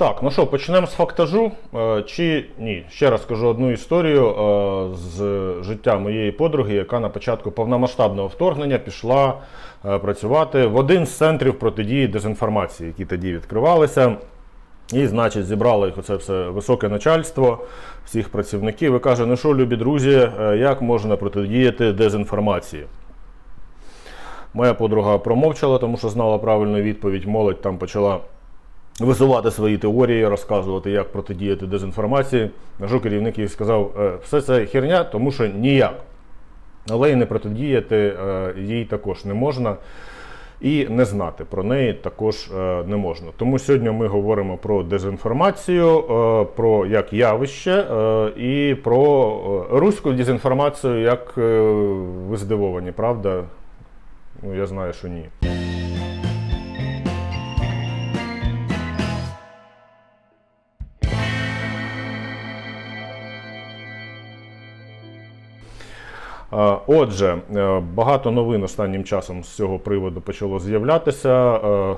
Так, ну що, почнемо з фактажу. Е, Чи ні? Ще раз скажу одну історію е, з життя моєї подруги, яка на початку повномасштабного вторгнення пішла е, працювати в один з центрів протидії дезінформації, які тоді відкривалися. І, значить, зібрало їх оце все високе начальство, всіх працівників і каже: ну що, любі друзі, як можна протидіяти дезінформації? Моя подруга промовчала, тому що знала правильну відповідь. Молодь там почала висувати свої теорії, розказувати, як протидіяти дезінформації. Нажу керівник їй сказав, «Е, все це херня, тому що ніяк. Але і не протидіяти е, їй також не можна. І не знати про неї також е, не можна. Тому сьогодні ми говоримо про дезінформацію, про як явище і про руську дезінформацію, як ви здивовані, правда? Ну, я знаю, що ні. Отже, е, багато новин останнім часом з цього приводу почало з'являтися. Е,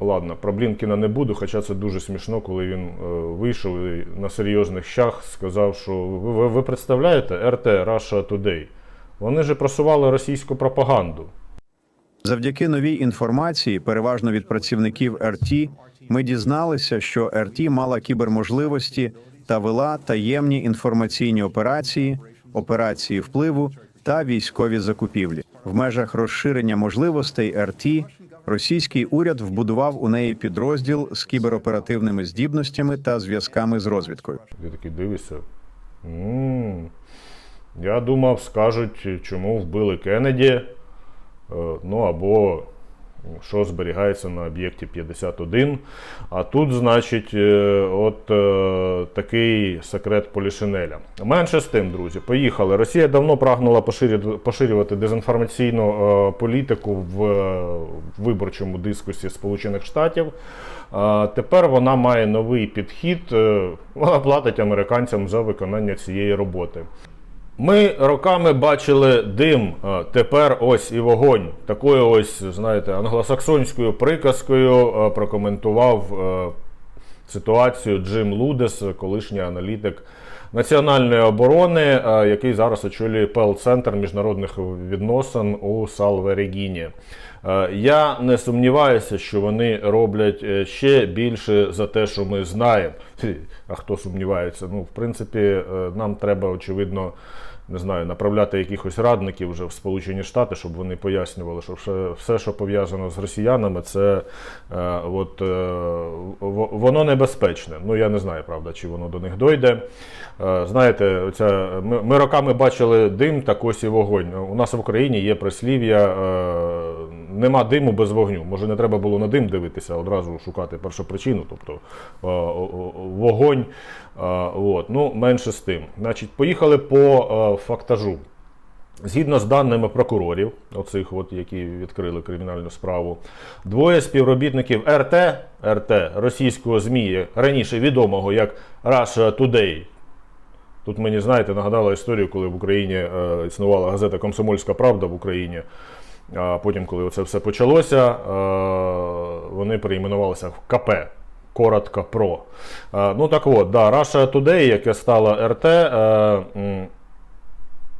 Ладно, про Блінкіна не буду, хоча це дуже смішно, коли він е, вийшов на серйозних щах сказав, що ви, ви представляєте РТ Russia Today. Вони же просували російську пропаганду. Завдяки новій інформації, переважно від працівників РТ, ми дізналися, що РТ мала кіберможливості та вела таємні інформаційні операції, операції впливу та військові закупівлі. В межах розширення можливостей РТ російський уряд вбудував у неї підрозділ з кібероперативними здібностями та зв'язками з розвідкою. Я такий дивишся. Я думав, скажуть, чому вбили Кеннеді. Е, Ну або що зберігається на об'єкті 51. А тут, значить, е, от е, такий секрет Полішинеля. Менше з тим, друзі, поїхали. Росія давно прагнула поширювати дезінформаційну е, політику в виборчому дискусі Сполучених Штатів. Тепер вона має новий підхід. Вона платить американцям за виконання цієї роботи. Ми роками бачили дим, тепер ось і вогонь. Такою ось, знаєте, англосаксонською приказкою прокоментував ситуацію Джим Лудес, колишній аналітик національної оборони, який зараз очолює Пел-центр міжнародних відносин у Салверегіні. Е, Я не сумніваюся, що вони роблять е, ще більше за те, що ми знаємо. А хто сумнівається? Ну, в принципі, е, нам треба, очевидно, не знаю, направляти якихось радників вже в Сполучені Штати, щоб вони пояснювали, що все, що пов'язано з росіянами, це е, от, е, воно небезпечне. Ну я не знаю, правда, чи воно до них дойде. Е, знаєте, оця, ми, ми роками бачили дим, так ось і вогонь. У нас в Україні є прислів'я е, нема диму без вогню. Може, не треба було на дим дивитися, одразу шукати першопричину, тобто е, вогонь. Е, от. Ну, менше з тим. Значить, поїхали по е, фактажу. Згідно з даними прокурорів, оцих, от, які відкрили кримінальну справу, двоє співробітників РТ, РТ російського ЗМІ, раніше відомого як Russia Today. Тут мені, знаєте, нагадало історію, коли в Україні е, існувала газета Комсомольська Правда в Україні. А потім, коли це все почалося, е, вони перейменувалися в КП. Коротко про. Е, ну так от, да, Russia Today, яке стало РТ, е,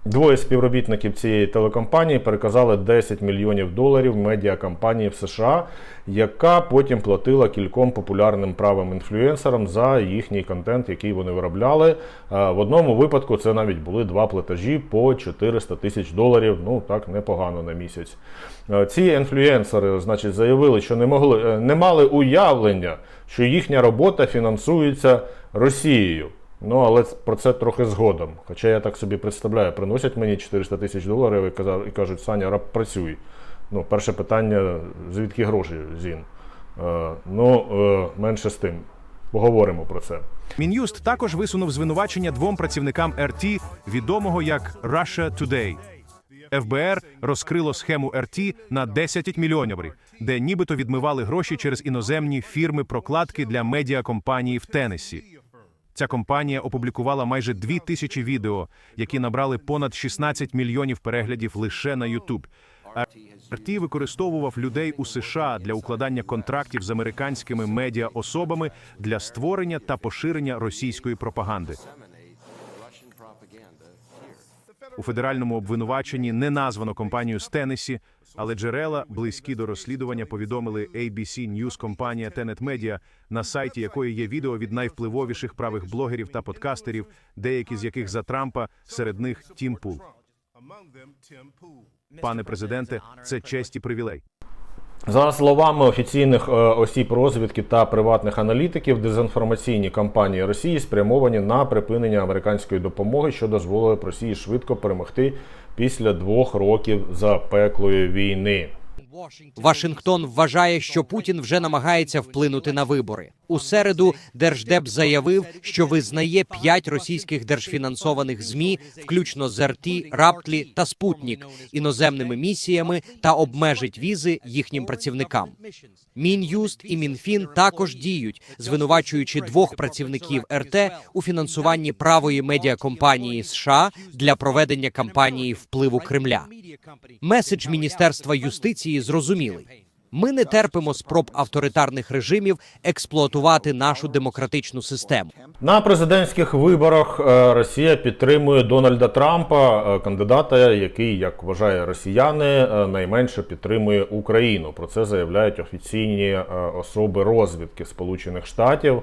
Двоє співробітників цієї телекомпанії переказали 10 мільйонів доларів медіакомпанії в США, яка потім платила кільком популярним правим інфлюенсерам за їхній контент, який вони виробляли. Е, В одному випадку це навіть були два платежі по 400 тисяч доларів. Ну так непогано на місяць. Е, Ці інфлюенсери, значить, заявили, що не могли е, не мали уявлення, що їхня робота фінансується Росією. Ну, але про це трохи згодом. Хоча я так собі представляю, приносять мені 400 тисяч доларів і кажуть, Саня, раб, працюй. Ну, перше питання, звідки гроші, Зін? Е, ну, е, менше з тим. Поговоримо про це. Мін'юст також висунув звинувачення двом працівникам РТ, відомого як Russia Today. ФБР розкрило схему РТ на 10 мільйонів, де нібито відмивали гроші через іноземні фірми прокладки для медіакомпанії в Теннессі. Ця компанія опублікувала майже дві тисячі відео, які набрали понад 16 мільйонів переглядів лише на YouTube. РТ використовував людей у США для укладання контрактів з американськими медіаособами для створення та поширення російської пропаганди. У федеральному обвинуваченні не названо компанію з Теннессі, але джерела, близькі до розслідування, повідомили ABC News компанія Tenet Media, на сайті якої є відео від найвпливовіших правих блогерів та подкастерів, деякі з яких за Трампа, серед них Тім Пул. Пане президенте, це честь і привілей. За словами офіційних е, осіб розвідки та приватних аналітиків, дезінформаційні кампанії Росії спрямовані на припинення американської допомоги, що дозволило Росії швидко перемогти після двох років запеклої війни. Вашингтон вважає, що Путін вже намагається вплинути на вибори. У середу Держдеп заявив, що визнає п'ять російських держфінансованих змі, включно з РТ, Раптлі та Спутнік, іноземними місіями та обмежить візи їхнім працівникам. Мін'юст і Мінфін також діють, звинувачуючи двох працівників РТ у фінансуванні правої медіакомпанії США для проведення кампанії впливу Кремля. Меседж Міністерства юстиції зрозумілий. Ми не терпимо спроб авторитарних режимів експлуатувати нашу демократичну систему. На президентських виборах е, Росія підтримує Дональда Трампа, е, кандидата, який, як вважає росіяни, е, найменше підтримує Україну. Про це заявляють офіційні особи розвідки Сполучених Штатів.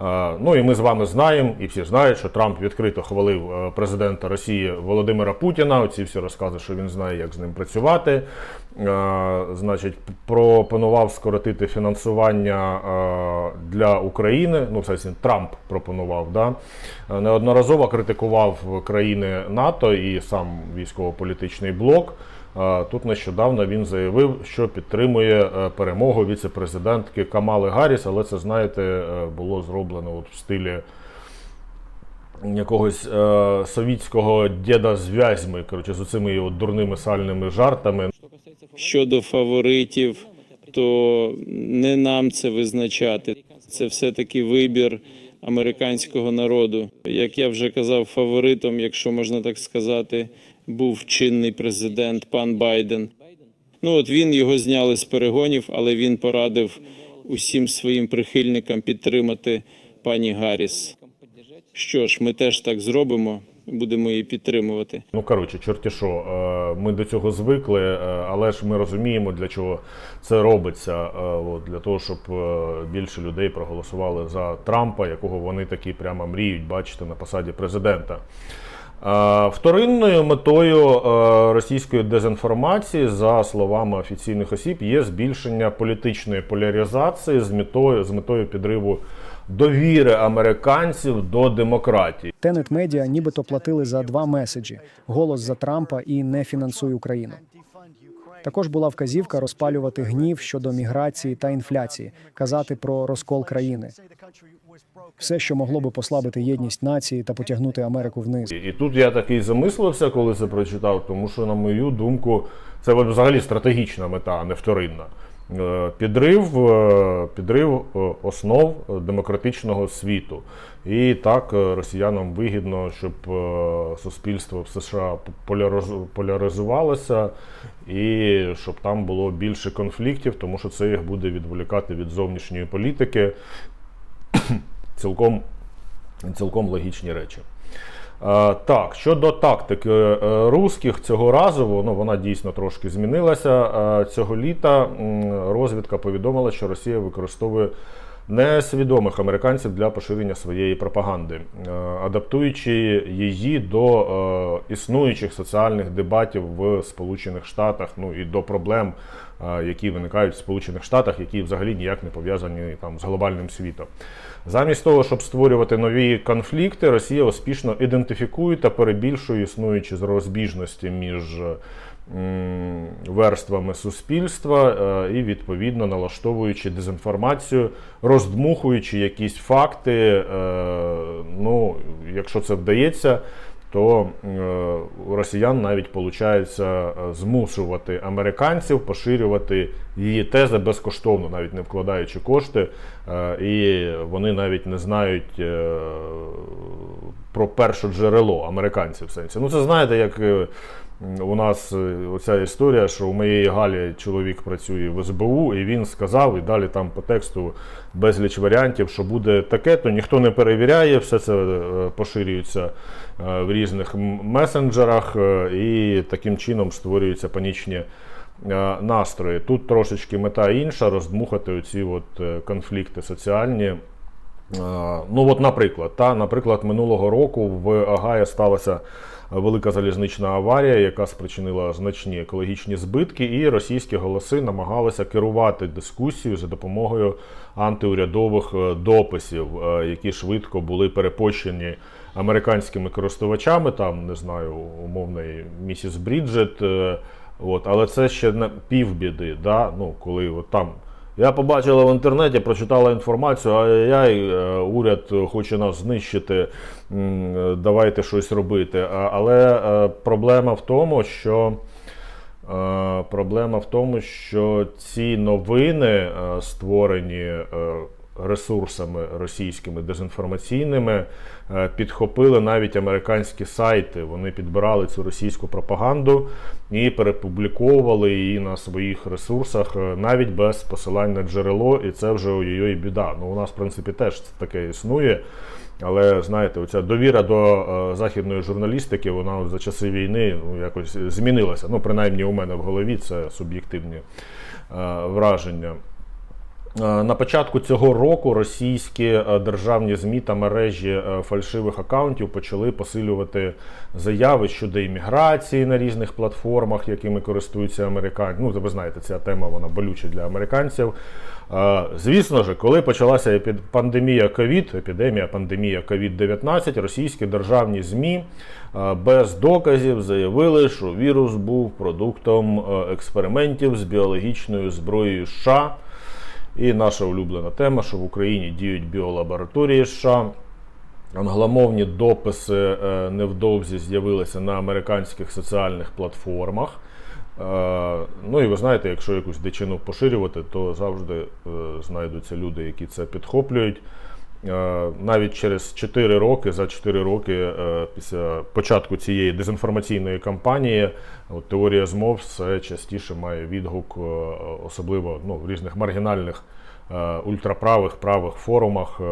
Е, Ну і ми з вами знаємо, і всі знають, що Трамп відкрито хвалив е, президента Росії Володимира Путіна. Оці всі розкази, що він знає, як з ним працювати. Е, Значить, пропонував скоротити фінансування для України. Ну, сенсі, Трамп пропонував, да? Неодноразово критикував країни НАТО і сам військово-політичний блок. Тут нещодавно він заявив, що підтримує е, перемогу віце-президентки Камали Гарріс, але це, знаєте, е, було зроблено от в стилі якогось е, совітського діда з вязьми, коротше, з оцими його дурними сальними жартами. Щодо фаворитів, то не нам це визначати. Це все-таки вибір американського народу. Як я вже казав, фаворитом, якщо можна так сказати, був чинний президент пан Байден. Ну от він його зняли з перегонів, але він порадив усім своїм прихильникам підтримати пані Гарріс. Що ж, ми теж так зробимо, будемо її підтримувати. Ну, коротше, чорті що, е, ми до цього звикли, е, але ж ми розуміємо, для чого це робиться. Е, От, для того, щоб більше людей проголосували за Трампа, якого вони такі прямо мріють бачити на посаді президента. Е, Вторинною метою е, російської дезінформації, за словами офіційних осіб, є збільшення політичної поляризації з метою, з метою підриву довіри американців до демократії. Тенет медіа нібито платили за два меседжі: голос за Трампа і не фінансуй Україну. Також була вказівка розпалювати гнів щодо міграції та інфляції, казати про розкол країни. Все, що могло би послабити єдність нації та потягнути Америку вниз. І тут я такий замислився, коли це прочитав, тому що, на мою думку, це взагалі стратегічна мета, а не вторинна. Е, Підрив, е, підрив е, основ демократичного світу. І так росіянам вигідно, щоб суспільство в США поляризувалося і щоб там було більше конфліктів, тому що це їх буде відволікати від зовнішньої політики. Цілком цілком логічні речі. Е, Так, щодо тактики е, русських цього разу, воно вона дійсно трошки змінилася. Е, Цього літа розвідка повідомила, що Росія використовує несвідомих американців для поширення своєї пропаганди, е, адаптуючи її до е, існуючих соціальних дебатів в Сполучених Штатах, ну і до проблем, е, які виникають в Сполучених Штатах, які взагалі ніяк не пов'язані там з глобальним світом. Замість того, щоб створювати нові конфлікти, Росія успішно ідентифікує та перебільшує існуючі розбіжності між верствами суспільства е, і відповідно налаштовуючи дезінформацію, роздмухуючи якісь факти. е, Ну, якщо це вдається, то е, у росіян навіть виходить змушувати американців поширювати її тези безкоштовно, навіть не вкладаючи кошти, і вони навіть не знають про перше джерело американців в сенсі. Ну, це знаєте, як у нас е, оця історія, що у моєї Галі чоловік працює в СБУ, і він сказав, і далі там по тексту безліч варіантів, що буде таке, то ніхто не перевіряє, все це е, поширюється е, в різних месенджерах, і таким чином створюються панічні настрої. Тут трошечки мета інша роздмухати оці от конфлікти соціальні. Ну, от, наприклад, та, наприклад, минулого року в Агає сталася велика залізнична аварія, яка спричинила значні екологічні збитки, і російські голоси намагалися керувати дискусією за допомогою антиурядових е, дописів, е, які швидко були перепощені американськими користувачами, там, не знаю, умовний місіс Бріджет. е, От, але це ще не півбіди, да? ну, коли от там я побачила в інтернеті, прочитала інформацію, ай-яй, е, уряд хоче нас знищити, давайте щось робити. Але е, проблема в тому, що е, проблема в тому, що ці новини, створені ресурсами російськими дезінформаційними, е, підхопили навіть американські сайти. Вони підбирали цю російську пропаганду і перепубліковували її на своїх ресурсах е, навіть без посилань на джерело, і це вже ой-ой біда. Ну, у нас, в принципі, теж таке існує. Але знаєте, оця довіра до е, західної журналістики, вона за часи війни ну, якось змінилася. Ну, принаймні у мене в голові це суб'єктивні враження. Е, На початку цього року російські е, державні ЗМІ та мережі е, фальшивих акаунтів почали посилювати заяви щодо імміграції на різних платформах, якими користуються американці. Ну, ви знаєте, ця тема вона болюча для американців. Звісно ж, коли почалася пандемія ковід, епідемія пандемія COVID-19, російські державні ЗМІ без доказів заявили, що вірус був продуктом експериментів з біологічною зброєю США. І наша улюблена тема, що в Україні діють біолабораторії США. Англомовні дописи е, невдовзі з'явилися на американських соціальних платформах. Е, Ну і ви знаєте, якщо якусь дичину поширювати, то завжди е, знайдуться люди, які це підхоплюють. Е, Навіть через 4 роки, за 4 роки е, після початку цієї дезінформаційної кампанії, от теорія змов все частіше має відгук, е, особливо ну, в різних маргінальних ультраправих правих форумах. Е,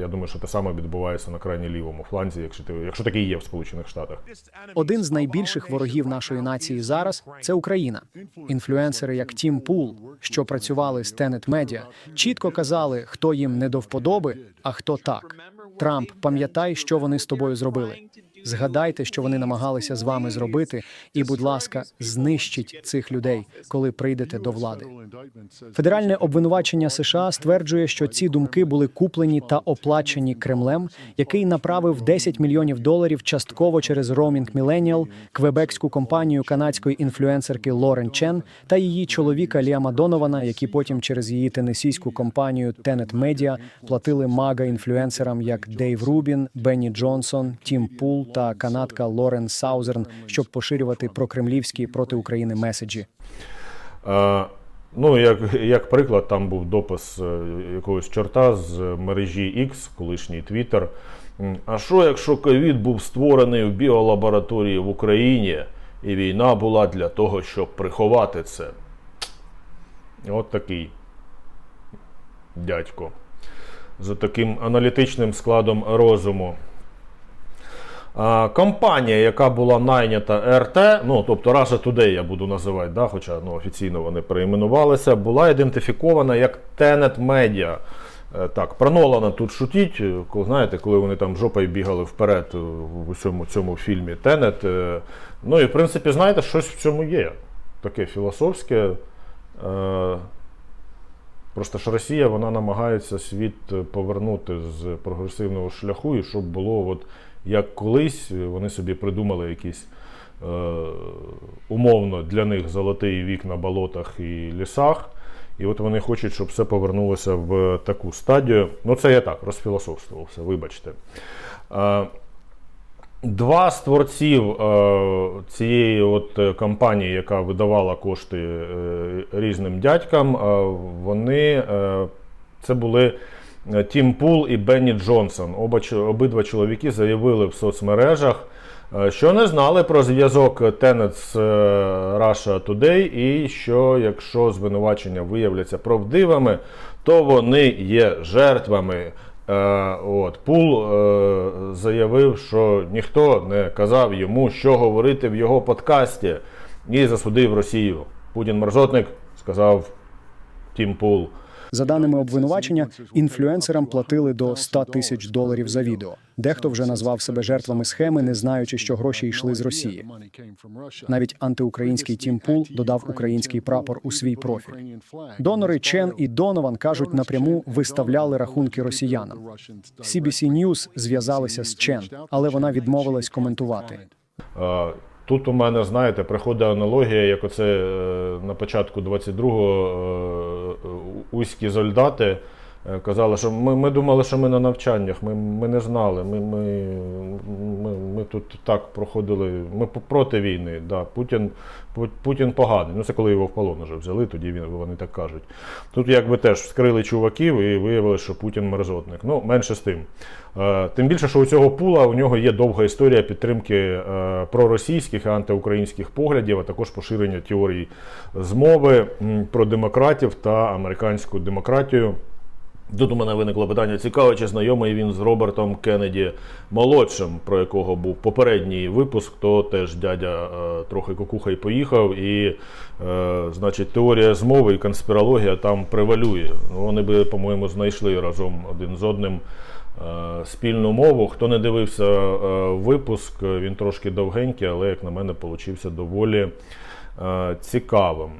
Я думаю, що те саме відбувається на крайні лівому фланзі, якщо ти, якщо такий є в Сполучених Штатах. Один з найбільших ворогів нашої нації зараз це Україна. Інфлюенсери, як Тім Пул, що працювали з Tenet Media, чітко казали, хто їм не до вподоби, а хто так. Трамп, пам'ятай, що вони з тобою зробили. Згадайте, що вони намагалися з вами зробити, і, будь ласка, знищіть цих людей, коли прийдете до влади. Федеральне обвинувачення США стверджує, що ці думки були куплені та оплачені Кремлем, який направив 10 мільйонів доларів частково через Roaming Millennial, квебекську компанію канадської інфлюенсерки Лорен Чен та її чоловіка Ліама Донована, які потім через її тенесійську компанію Tenet Media платили мага інфлюенсерам як Дейв Рубін, Бенні Джонсон, Тім Пул та канадка Лорен Саузерн, щоб поширювати прокремлівські проти України меседжі. Е, Ну, як, як приклад, там був допис е, якогось чорта з мережі X, колишній Twitter. А що, якщо ковід був створений в біолабораторії в Україні, і війна була для того, щоб приховати це? От такий дядько. З таким аналітичним складом розуму. Компанія, яка була найнята РТ, ну тобто Russia Today я буду називати, да, хоча ну, офіційно вони перейменувалися, була ідентифікована як Tenet Media. Е, Так, про Нолана тут шутіть, е, знаєте, коли вони там жопою бігали вперед е, в усьому цьому фільмі Тенет. Ну і в принципі, знаєте, щось в цьому є. Таке філософське. Просто ж Росія вона намагається світ повернути з прогресивного шляху, і щоб було, от як колись вони собі придумали якийсь е, умовно для них золотий вік на болотах і лісах. І от вони хочуть, щоб все повернулося в таку стадію. Ну, це я так розфілософствувався, вибачте. Е, Два з творців е, цієї от компанії, яка видавала кошти е, різним дядькам, е, вони е, це були Тім Пул і Бенні Джонсон. Оба обидва чоловіки заявили в соцмережах, е, що не знали про зв'язок Тенет з е, Russia Today, і що якщо звинувачення виявляться правдивими, то вони є жертвами. Е, От Пул заявив, що ніхто не казав йому, що говорити в його подкасті, і засудив Росію. Путін мерзотник, сказав Тім Пул. За даними обвинувачення, інфлюенсерам платили до 100 тисяч доларів за відео. Дехто вже назвав себе жертвами схеми, не знаючи, що гроші йшли з Росії. Навіть антиукраїнський Тім Пул додав український прапор у свій профіль. Донори Чен і Донован кажуть, напряму виставляли рахунки росіянам. CBC News зв'язалися з Чен, але вона відмовилась коментувати. Тут у мене, знаєте, приходить аналогія, як оце е, на початку 22-го е, уські солдати казали, що ми, ми думали, що ми на навчаннях, ми, ми не знали. Ми, ми, ми, ми тут так проходили. Ми проти війни. Да. Путін, Путін поганий. Ну це коли його в полон вже взяли, тоді він, вони так кажуть. Тут якби теж вскрили чуваків і виявили, що Путін мерзотник. Ну, менше з тим. Е, Тим більше, що у цього пула у нього є довга історія підтримки е, проросійських і антиукраїнських поглядів, а також поширення теорій змови про демократів та американську демократію. Тут у мене виникло питання: цікаво, чи знайомий він з Робертом Кеннеді молодшим, про якого був попередній випуск, то теж дядя е, трохи кукуха й поїхав, і е, значить, теорія змови і конспірологія там превалює. Вони би, по-моєму, знайшли разом один з одним е, спільну мову. Хто не дивився е, випуск, він трошки довгенький, але, як на мене, получився доволі е, цікавим.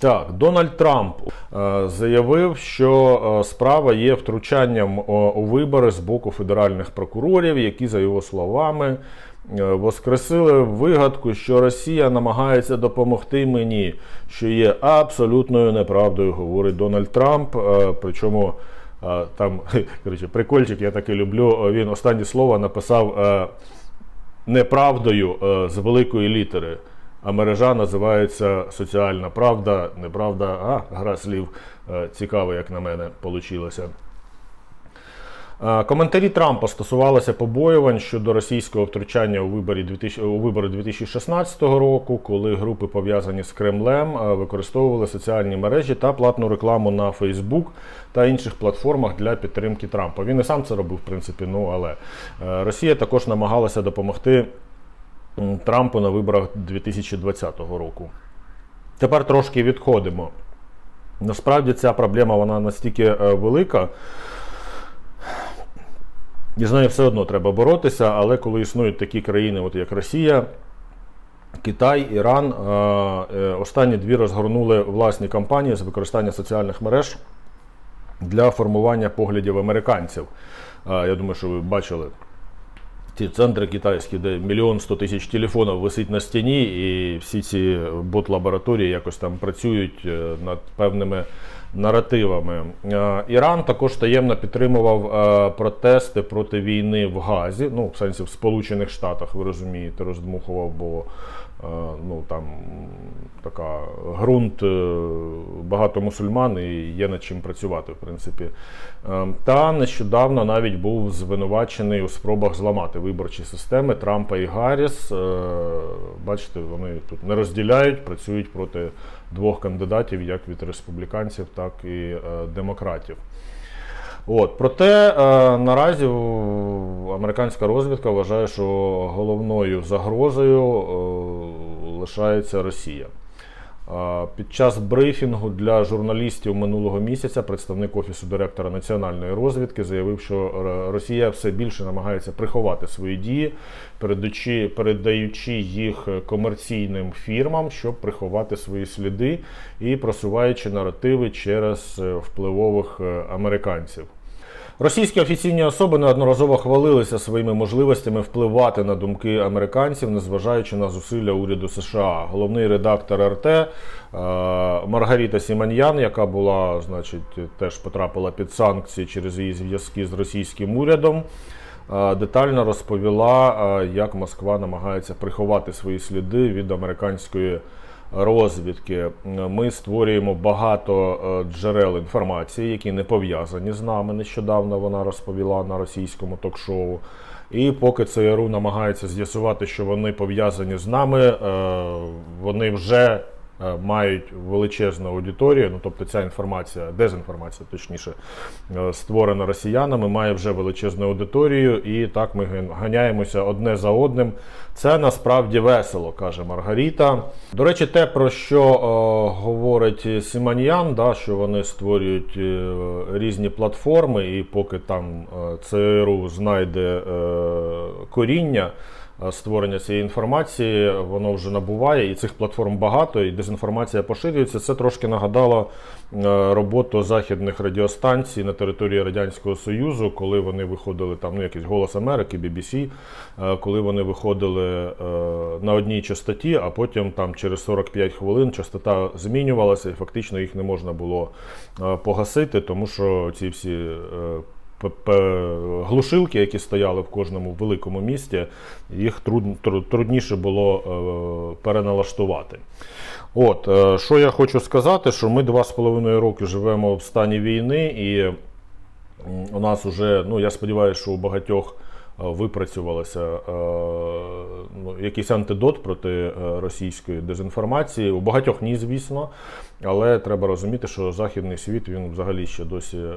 Так, Дональд Трамп е, заявив, що е, справа є втручанням у вибори з боку федеральних прокурорів, які, за його словами, е, воскресили вигадку, що Росія намагається допомогти мені, що є абсолютною неправдою, говорить Дональд Трамп. Е, Причому е, там коротше, прикольчик, я таки люблю. е, Він останнє слово написав е, неправдою е, з великої літери. А мережа називається Соціальна Правда. Неправда, а гра слів е, цікаво, як на мене, получилося. Е, Коментарі Трампа стосувалися побоювань щодо російського втручання у виборі 2000 у вибори 2016 року, коли групи пов'язані з Кремлем е, використовували соціальні мережі та платну рекламу на Facebook та інших платформах для підтримки Трампа. Він і сам це робив, в принципі. Ну але Росія також намагалася допомогти Трампу на виборах 2020 року. Тепер трошки відходимо. Насправді ця проблема вона настільки е, велика. І з нею все одно треба боротися, але коли існують такі країни, от як Росія, Китай, Іран, е, е, останні дві розгорнули власні кампанії з використання соціальних мереж для формування поглядів американців. Я думаю, що ви бачили ті центри китайські, де мільйон сто тисяч телефонів висить на стіні, і всі ці бот-лабораторії якось там працюють е, над певними наративами. Е, Іран також таємно підтримував е, протести проти війни в Газі, ну, в сенсі в Сполучених Штатах, ви розумієте, роздмухував, бо ну, там така ґрунт, е, багато мусульман і є над чим працювати, в принципі. Е, Та нещодавно навіть був звинувачений у спробах зламати виборчі системи Трампа і Гарріс. Е, Бачите, вони тут не розділяють, працюють проти двох кандидатів, як від республіканців, так і е, демократів. От, проте е, наразі американська розвідка вважає, що головною загрозою е, лишається Росія. Під час брифінгу для журналістів минулого місяця представник офісу директора національної розвідки заявив, що Росія все більше намагається приховати свої дії, передаючи, передаючи їх комерційним фірмам, щоб приховати свої сліди і просуваючи наративи через е, впливових е, американців. Російські офіційні особи неодноразово хвалилися своїми можливостями впливати на думки американців, незважаючи на зусилля уряду США. Головний редактор РТ е, Маргарита Сіманьян, яка була, значить, теж потрапила під санкції через її зв'язки з російським урядом. е, Детально розповіла, е, як Москва намагається приховати свої сліди від американської розвідки. Ми створюємо багато е, джерел інформації, які не пов'язані з нами. Нещодавно вона розповіла на російському ток-шоу. І поки ЦРУ намагається з'ясувати, що вони пов'язані з нами, е, вони вже мають величезну аудиторію. Ну тобто ця інформація, дезінформація, точніше, е, створена росіянами, має вже величезну аудиторію, і так ми ганяємося одне за одним. Це насправді весело, каже Маргарита. До речі, те, про що е, говорить Сіманіян, да, що вони створюють е, різні платформи, і поки там е, ЦРУ знайде е, коріння е, створення цієї інформації, воно вже набуває, і цих платформ багато, і дезінформація поширюється. Це трошки нагадало е, роботу західних радіостанцій на території Радянського Союзу, коли вони виходили там, ну якийсь Голос Америки, BBC, е, коли вони виходили е, на одній частоті, а потім там через 45 хвилин частота змінювалася, і фактично їх не можна було е, погасити, тому що ці всі. Глушилки, які стояли в кожному великому місті, їх труд, тру- трудніше було е, переналаштувати. От, е, що я хочу сказати, що ми два з половиною роки живемо в стані війни, і у нас уже, ну я сподіваюся, що у багатьох випрацювалося е, ну, якийсь антидот проти е, російської дезінформації. У багатьох ні, звісно. Але треба розуміти, що західний світ він взагалі ще досі е,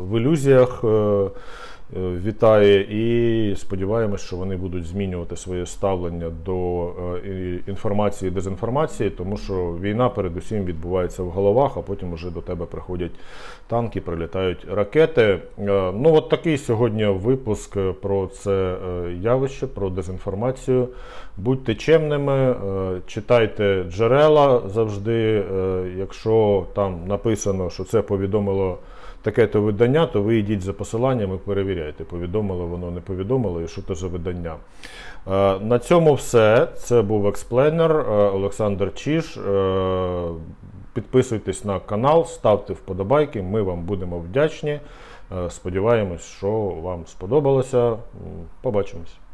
в ілюзіях. Е, Вітає і сподіваємось, що вони будуть змінювати своє ставлення до е, інформації і дезінформації, тому що війна передусім відбувається в головах, а потім вже до тебе приходять танки, прилітають ракети. Е, Ну, от такий сьогодні випуск про це явище, про дезінформацію. Будьте чемними, читайте джерела завжди. Якщо там написано, що це повідомило таке-то видання, то ви йдіть за посиланням і перевіряйте, повідомило воно, не повідомило, і що це за видання. Е, На цьому все. Це був експлейнер е, Олександр Чіш. Е, Підписуйтесь на канал, ставте вподобайки, ми вам будемо вдячні. Сподіваємось, що вам сподобалося. Побачимось.